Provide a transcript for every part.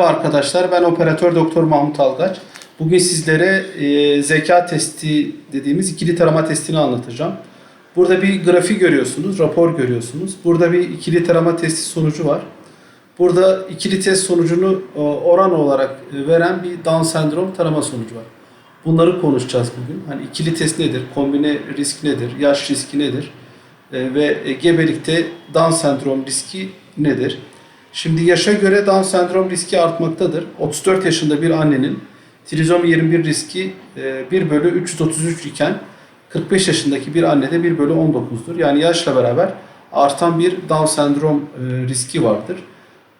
Merhaba arkadaşlar, ben operatör doktor Mahmut Algaç. Bugün sizlere e, zeka testi dediğimiz ikili tarama testini anlatacağım. Burada bir grafik görüyorsunuz, rapor görüyorsunuz. Burada bir ikili tarama testi sonucu var. Burada ikili test sonucunu e, oran olarak e, veren bir Down sendrom tarama sonucu var. Bunları konuşacağız bugün. Hani ikili test nedir, kombine risk nedir, yaş riski nedir e, ve e, gebelikte Down sendrom riski nedir? Şimdi yaşa göre Down sendrom riski artmaktadır. 34 yaşında bir annenin trizomi 21 riski e, 1 bölü 333 iken 45 yaşındaki bir annede 1 bölü 19'dur. Yani yaşla beraber artan bir Down sendrom e, riski vardır.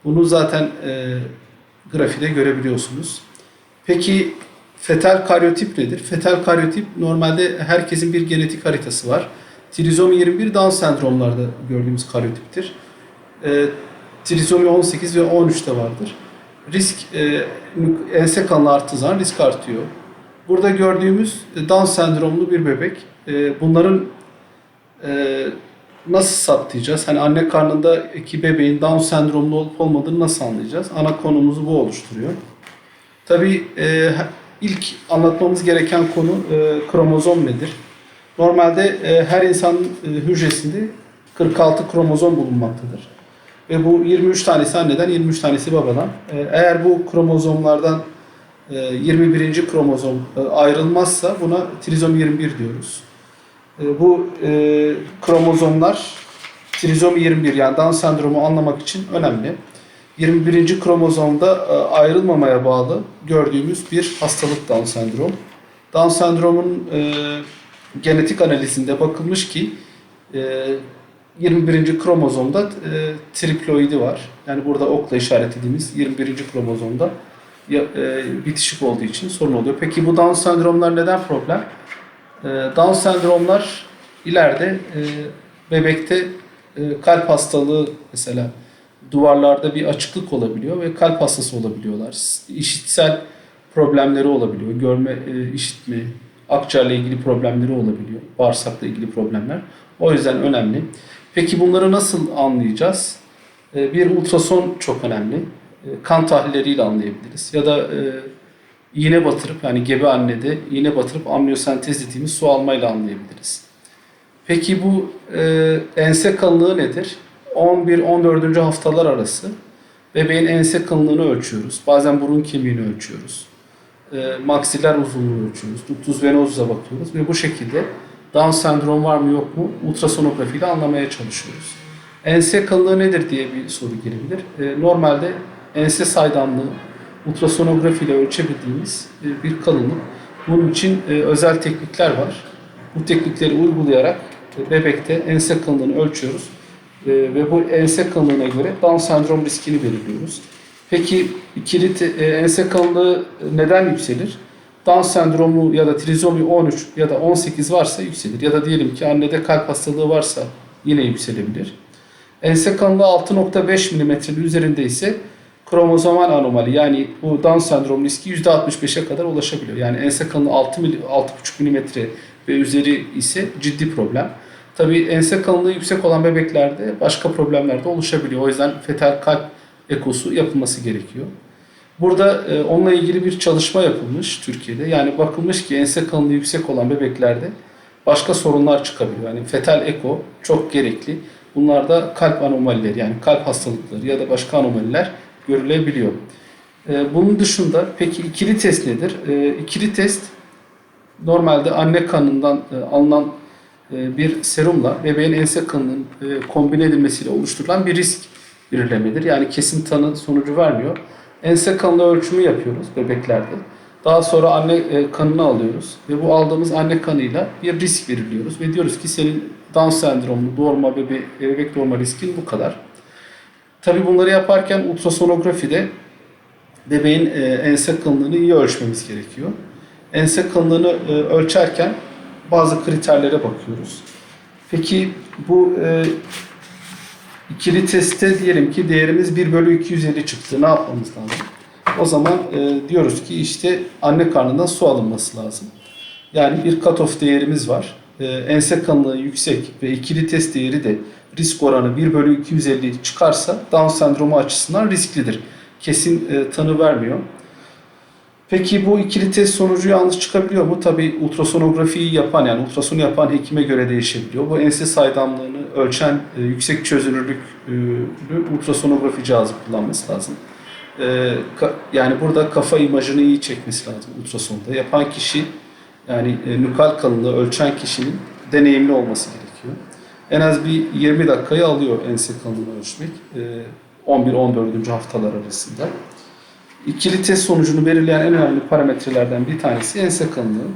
Bunu zaten e, grafide görebiliyorsunuz. Peki fetal karyotip nedir? Fetal karyotip normalde herkesin bir genetik haritası var. Trizomi 21 Down sendromlarda gördüğümüz karyotiptir. E, trizomi 18 ve 13'te vardır. Risk e, ense kanlı arttığı zaman risk artıyor. Burada gördüğümüz Down sendromlu bir bebek. E, bunların e, nasıl saptayacağız? Hani anne karnındaki bebeğin Down sendromlu olup olmadığını nasıl anlayacağız? Ana konumuzu bu oluşturuyor. Tabii e, ilk anlatmamız gereken konu e, kromozom nedir? Normalde e, her insanın e, hücresinde 46 kromozom bulunmaktadır. Ve bu 23 tanesi anneden, 23 tanesi babadan. E, eğer bu kromozomlardan e, 21. kromozom e, ayrılmazsa buna trizomi 21 diyoruz. E, bu e, kromozomlar trizomi 21 yani Down sendromu anlamak için önemli. 21. kromozomda e, ayrılmamaya bağlı gördüğümüz bir hastalık Down sendrom. Down sendromun e, genetik analizinde bakılmış ki e, 21. kromozomda e, triploidi var. Yani burada okla işaretlediğimiz 21. kromozomda ya, e, bitişik olduğu için sorun oluyor. Peki bu Down sendromlar neden problem? E, Down sendromlar ileride e, bebekte e, kalp hastalığı mesela duvarlarda bir açıklık olabiliyor ve kalp hastası olabiliyorlar. İşitsel problemleri olabiliyor. Görme, e, işitme, akciğerle ilgili problemleri olabiliyor. Bağırsakla ilgili problemler. O yüzden önemli. Peki bunları nasıl anlayacağız? E, Bir ultrason çok önemli. E, Kan tahlilleriyle anlayabiliriz. Ya da e, iğne batırıp yani gebe annede iğne batırıp amniyosentez dediğimiz su almayla anlayabiliriz. Peki bu e, ense kalınlığı nedir? 11-14. haftalar arası bebeğin ense kalınlığını ölçüyoruz. Bazen burun kemiğini ölçüyoruz. E, uzunluğunu ölçüyoruz. Ductus venosus'a bakıyoruz ve bu şekilde Down sendrom var mı yok mu ultrasonografiyle anlamaya çalışıyoruz. Ense kalınlığı nedir diye bir soru gelebilir. E, normalde ense saydamlığı ultrasonografiyle ölçebildiğimiz e, bir kalınlık. Bunun için e, özel teknikler var. Bu teknikleri uygulayarak bebekte ense kalınlığını ölçüyoruz. Ve bu ense kalınlığına göre Down sendrom riskini belirliyoruz. Peki ikili te- e, ense kalınlığı neden yükselir? Down sendromu ya da trizomi 13 ya da 18 varsa yükselir. Ya da diyelim ki annede kalp hastalığı varsa yine yükselebilir. Ense kalınlığı 6.5 mm'nin üzerinde ise kromozomal anomali yani bu Down sendrom riski %65'e kadar ulaşabiliyor. Yani ense kalınlığı 6 mil- 6.5 mm ve üzeri ise ciddi problem. Tabii ense kalınlığı yüksek olan bebeklerde başka problemler de oluşabiliyor. O yüzden fetal kalp ekosu yapılması gerekiyor. Burada e, onunla ilgili bir çalışma yapılmış Türkiye'de. Yani bakılmış ki ense kalınlığı yüksek olan bebeklerde başka sorunlar çıkabiliyor. Yani fetal eko çok gerekli. Bunlarda kalp anomalileri yani kalp hastalıkları ya da başka anomaliler görülebiliyor. E, bunun dışında peki ikili test nedir? E, ikili test normalde anne kanından e, alınan e, bir serumla bebeğin ense kanının e, kombine edilmesiyle oluşturulan bir risk belirlemedir. Yani kesin tanı sonucu vermiyor. Ense kanını ölçümü yapıyoruz bebeklerde. Daha sonra anne e, kanını alıyoruz ve bu aldığımız anne kanıyla bir risk belirliyoruz ve diyoruz ki senin Down sendromlu doğurma bebe, bebek doğurma riskin bu kadar. Tabii bunları yaparken ultrasonografide bebeğin e, ense kalınlığını iyi ölçmemiz gerekiyor. Ense kalınlığını e, ölçerken bazı kriterlere bakıyoruz. Peki bu ikili testte diyelim ki değerimiz 1 bölü 250 çıktı. Ne yapmamız lazım? O zaman e, diyoruz ki işte anne karnından su alınması lazım. Yani bir cutoff değerimiz var. E, ense kalınlığı yüksek ve ikili test değeri de risk oranı 1 bölü 250 çıkarsa Down sendromu açısından risklidir. kesin e, tanı vermiyor. Peki bu ikili test sonucu yanlış çıkabiliyor mu? Tabii ultrasonografiyi yapan yani ultrasonu yapan hekime göre değişebiliyor. Bu ense saydamlığını ölçen e, yüksek çözünürlüklü ultrasonografi cihazı kullanması lazım. E, ka- yani burada kafa imajını iyi çekmesi lazım ultrasonda. Yapan kişi yani e, nukal kalınlığı ölçen kişinin deneyimli olması gerekiyor. En az bir 20 dakikayı alıyor ense kalınlığını ölçmek. E, 11-14. haftalar arasında. İkili test sonucunu belirleyen en önemli parametrelerden bir tanesi ense kalınlığı.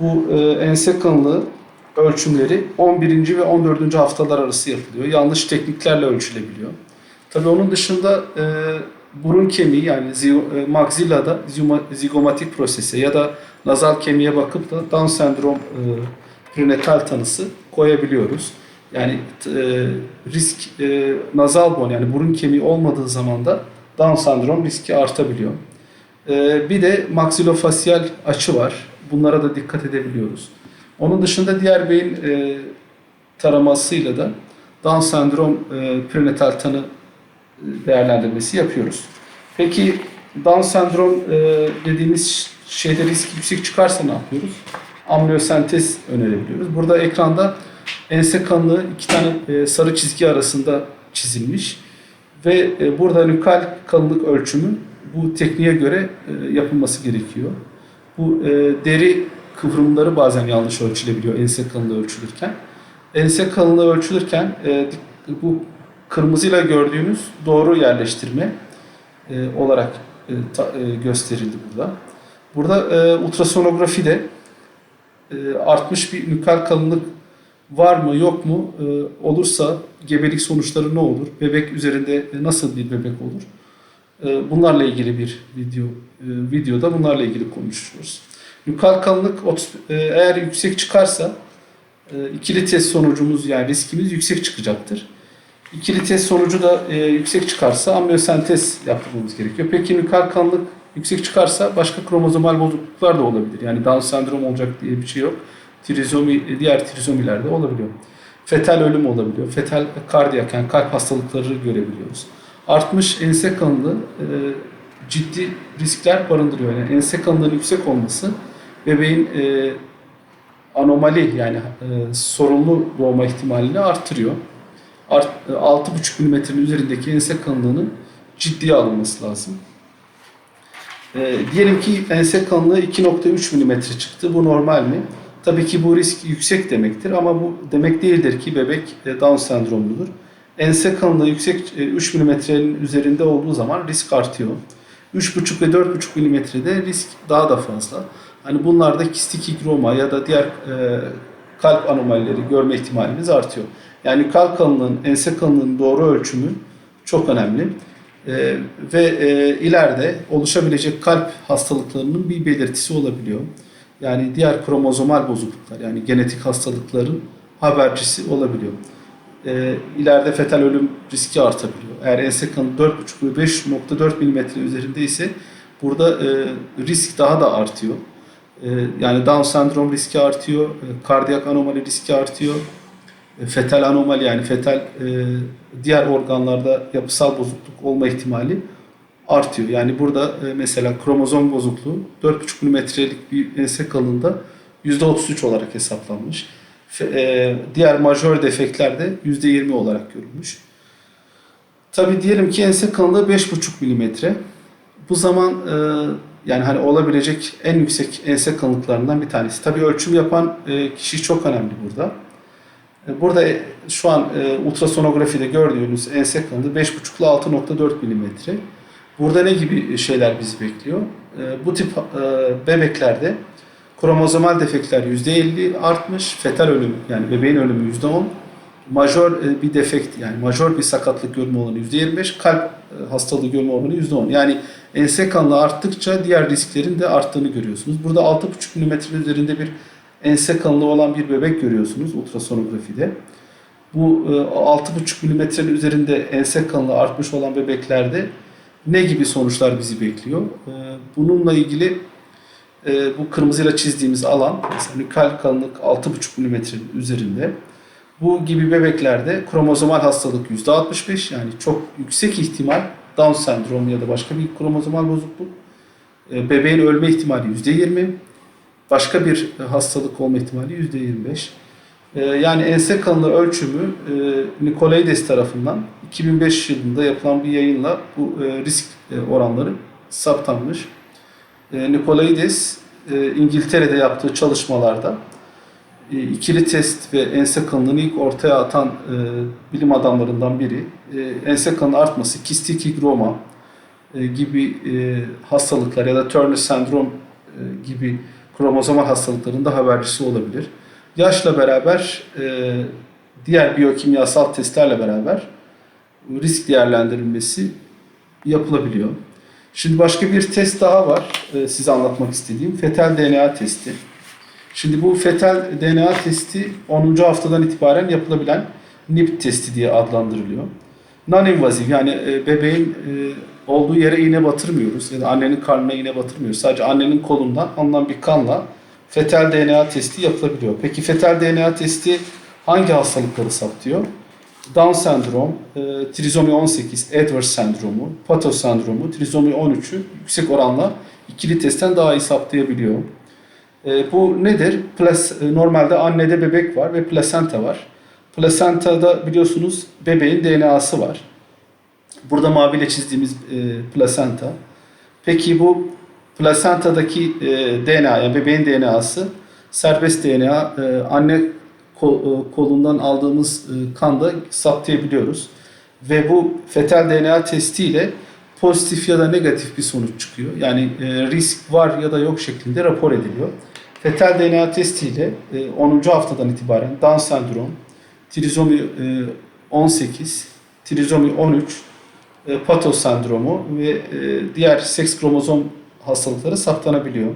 Bu e, ense kalınlığı ölçümleri 11. ve 14. haftalar arası yapılıyor. Yanlış tekniklerle ölçülebiliyor. Tabii onun dışında e, burun kemiği yani e, maxillada zigoma- zigomatik prosese ya da nazal kemiğe bakıp da Down sendrom e, prenatal tanısı koyabiliyoruz. Yani e, risk e, nazal bone yani burun kemiği olmadığı zaman da Down sendrom riski artabiliyor. E, bir de maksilofasyal açı var. Bunlara da dikkat edebiliyoruz. Onun dışında diğer beyin e, taramasıyla da Down sendrom e, prenatal tanı e, değerlendirmesi yapıyoruz. Peki Down sendrom dediğimiz şeyde risk yüksek çıkarsa ne yapıyoruz? Amniyosentez önerebiliyoruz. Burada ekranda ense kanlı iki tane sarı çizgi arasında çizilmiş ve e, burada nükal kalınlık ölçümü bu tekniğe göre e, yapılması gerekiyor. Bu e, deri kıvrımları bazen yanlış ölçülebiliyor ense kalınlığı ölçülürken. Ense kalınlığı ölçülürken e, bu kırmızıyla gördüğünüz doğru yerleştirme olarak gösterildi burada. Burada e, ultrasonografide e, artmış bir nükal kalınlık var mı yok mu E, olursa gebelik sonuçları ne olur? Bebek üzerinde nasıl bir bebek olur? E, bunlarla ilgili bir video e, videoda bunlarla ilgili konuşuyoruz. Nükal kalınlık e, eğer yüksek çıkarsa e, ikili test sonucumuz yani riskimiz yüksek çıkacaktır. İkili test sonucu da e, yüksek çıkarsa amniyosentez yaptırmamız gerekiyor. Peki nükal kalınlık yüksek çıkarsa başka kromozomal bozukluklar da olabilir. Yani Down sendrom olacak diye bir şey yok. Trizomi, diğer trizomilerde olabiliyor. Fetal ölüm olabiliyor. Fetal kardiyak yani kalp hastalıkları görebiliyoruz. Artmış ense kalınlığı e, ciddi riskler barındırıyor. Yani ense kalınlığının yüksek olması bebeğin e, anomali yani e, sorunlu doğma ihtimalini artırıyor. Art, e, 6,5 milimetrenin üzerindeki ense kalınlığının ciddiye alınması lazım. E, diyelim ki ense kalınlığı 2.3 milimetre çıktı. Bu normal mi? Tabii ki bu risk yüksek demektir ama bu demek değildir ki bebek e, Down sendromludur. Ense kalınlığı yüksek e, 3 milimetrenin üzerinde olduğu zaman risk artıyor. 3,5 ve 4,5 milimetrede risk daha da fazla. Hani bunlarda kistik higroma ya da diğer e, kalp anomalileri görme ihtimalimiz artıyor. Yani kalp kalınlığının, ense kalınlığının doğru ölçümü çok önemli. E, ve e, ileride oluşabilecek kalp hastalıklarının bir belirtisi olabiliyor. Yani diğer kromozomal bozukluklar yani genetik hastalıkların habercisi olabiliyor. E, ileride fetal ölüm riski artabiliyor. Eğer ense kalınlığı 4,5 ve 5.4 milimetre üzerinde ise burada e, risk daha da artıyor. E, yani Down sendrom riski artıyor, e, kardiyak anomali riski artıyor, e, fetal anomali yani fetal e, diğer organlarda yapısal bozukluk olma ihtimali artıyor. Yani burada e, mesela kromozom bozukluğu 4,5 milimetrelik bir ense kalınlığında %33 olarak hesaplanmış. E, diğer majör defektlerde %20 olarak görülmüş. Tabi diyelim ki ense kalınlığı 5,5 milimetre. Bu zaman e, yani hani olabilecek en yüksek ense kalınlıklarından bir tanesi. Tabi ölçüm yapan kişi çok önemli burada. Burada şu an ultrasonografide gördüğünüz ense kalınlığı 5,5 ile 6,4 milimetre. Burada ne gibi şeyler bizi bekliyor? E, Bu tip e, bebeklerde kromozomal defektler %50 artmış, fetal ölüm yani bebeğin ölümü %10, majör e, bir defekt yani majör bir sakatlık görme oranı %25, kalp e, hastalığı görme oranı %10. Yani ense kanlı arttıkça diğer risklerin de arttığını görüyorsunuz. Burada 6,5 mm üzerinde bir ense kanlı olan bir bebek görüyorsunuz ultrasonografide. Bu e, 6,5 mm'nin üzerinde ense kanlı artmış olan bebeklerde ne gibi sonuçlar bizi bekliyor? E, Bununla ilgili e, bu kırmızıyla çizdiğimiz alan mesela nükal kalınlık 6,5 mm'nin üzerinde. Bu gibi bebeklerde kromozomal hastalık %65 yani çok yüksek ihtimal Down sendromu ya da başka bir kromozomal bozukluk. E, bebeğin ölme ihtimali %20. Başka bir hastalık olma ihtimali %25. E, yani ense kalınlığı ölçümü e, Nikolaides tarafından 2005 yılında yapılan bir yayınla bu e, risk e, oranları saptanmış. Nikolaides İngiltere'de yaptığı çalışmalarda ikili test ve ense kalınlığını ilk ortaya atan bilim adamlarından biri. Ense kalınlığı artması, kistik higroma gibi hastalıklar ya da Turner sendrom gibi kromozomal hastalıkların da habercisi olabilir. Yaşla beraber e, diğer biyokimyasal testlerle beraber risk değerlendirilmesi yapılabiliyor. Şimdi başka bir test daha var e, size anlatmak istediğim. Fetal DNA testi. Şimdi bu fetal DNA testi 10. haftadan itibaren yapılabilen NIPT testi diye adlandırılıyor. Non-invasive yani e, bebeğin e, olduğu yere iğne batırmıyoruz ya da annenin karnına iğne batırmıyoruz. Sadece annenin kolundan alınan bir kanla fetal DNA testi yapılabiliyor. Peki fetal DNA testi hangi hastalıkları saptıyor? Down sendrom, e, trizomi 18, Edwards sendromu, Pato sendromu, trizomi 13'ü yüksek oranla ikili testten daha iyi saptayabiliyor. E, bu nedir? Plas, e, normalde annede bebek var ve plasenta var. Plasentada biliyorsunuz bebeğin DNA'sı var. Burada maviyle çizdiğimiz e, plasenta. Peki bu plasentadaki e, DNA, yani bebeğin DNA'sı serbest DNA, e, anne e, kolundan aldığımız e, kanda saptayabiliyoruz. Ve bu fetal DNA testiyle pozitif ya da negatif bir sonuç çıkıyor. Yani e, risk var ya da yok şeklinde rapor ediliyor. Fetal DNA testiyle e, 10. haftadan itibaren Down sendrom, trizomi e, 18, trizomi 13, e, Pato sendromu ve e, diğer seks kromozom hastalıkları saptanabiliyor.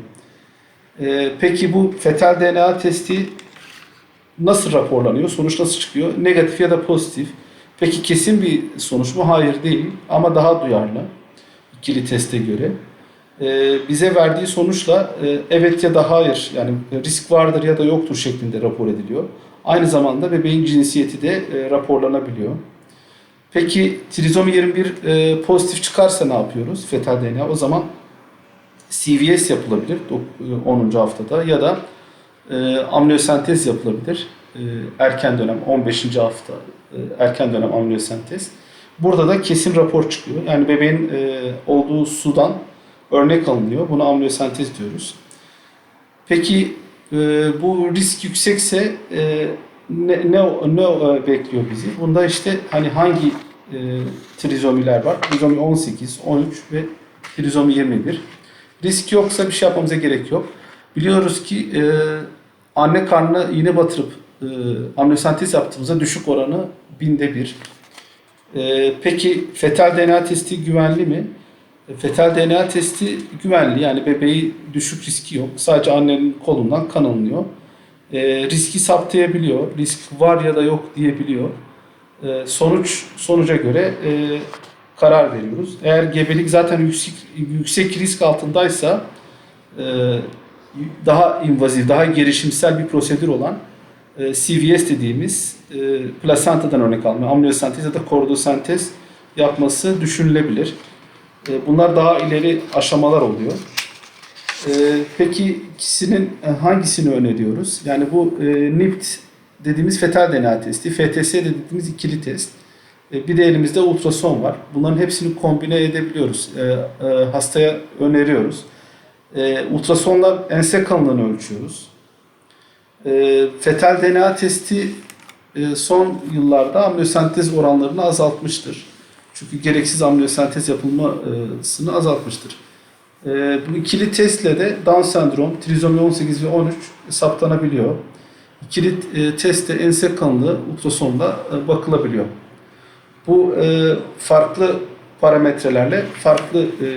E, peki bu fetal DNA testi nasıl raporlanıyor? Sonuç nasıl çıkıyor? Negatif ya da pozitif. Peki kesin bir sonuç mu? Hayır değil ama daha duyarlı ikili teste göre. Ee, bize verdiği sonuçla e, evet ya da hayır yani risk vardır ya da yoktur şeklinde rapor ediliyor. Aynı zamanda bebeğin cinsiyeti de e, raporlanabiliyor. Peki trizomi 21 e, pozitif çıkarsa ne yapıyoruz? Fetal DNA o zaman CVS yapılabilir dok- e, 10. haftada ya da e, amniyosentez yapılabilir. E, erken dönem 15. hafta e, erken dönem amniyosentez. Burada da kesin rapor çıkıyor. Yani bebeğin e, olduğu sudan örnek alınıyor. Buna amniyosentez diyoruz. Peki e, bu risk yüksekse e, ne, ne, ne e, bekliyor bizi? Bunda işte hani hangi e, trizomiler var? Trizomi 18, 13 ve trizomi 21. Risk yoksa bir şey yapmamıza gerek yok. Biliyoruz ki e, anne karnına iğne batırıp e, amniyosentez yaptığımızda düşük oranı binde bir. E, peki fetal DNA testi güvenli mi? E, Fetal DNA testi güvenli yani bebeği düşük riski yok. Sadece annenin kolundan kan alınıyor. E, riski saptayabiliyor. Risk var ya da yok diyebiliyor. E, sonuç sonuca göre e, karar veriyoruz. Eğer gebelik zaten yüksek yüksek risk altındaysa e, daha invaziv, daha girişimsel bir prosedür olan e, CVS dediğimiz e, plasentadan örnek alma, amniyosentez ya da korodosentez yapması düşünülebilir. E, Bunlar daha ileri aşamalar oluyor. E, Peki ikisinin e, hangisini öneriyoruz? Yani bu e, NIPT dediğimiz fetal DNA testi, FTS dediğimiz ikili test. E, Bir de elimizde ultrason var. Bunların hepsini kombine edebiliyoruz. E, e, Hastaya öneriyoruz. Ultrasonla ense kalınlığını ölçüyoruz. Fetal DNA testi son yıllarda amniyosentez oranlarını azaltmıştır. Çünkü gereksiz amniyosentez yapılmasını azaltmıştır. Bu ikili testle de Down sendrom, trizomi 18 ve 13 saptanabiliyor. İkili testte ense kalınlığı ultrasonda e, bakılabiliyor. Bu e, farklı parametrelerle farklı e,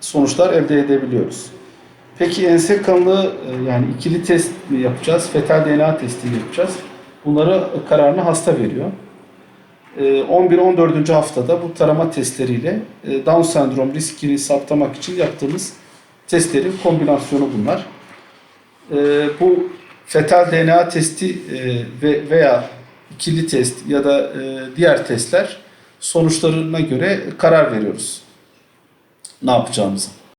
sonuçlar elde edebiliyoruz. Peki ense kalınlığı e, yani ikili test mi yapacağız, fetal DNA testi mi yapacağız? Bunları kararını hasta veriyor. E, 11-14. haftada bu tarama testleriyle e, Down sendrom riskini saptamak için yaptığımız testlerin kombinasyonu bunlar. E, Bu fetal DNA testi e, ve veya ikili test ya da e, diğer testler sonuçlarına göre karar veriyoruz. Ne yapacağımızı.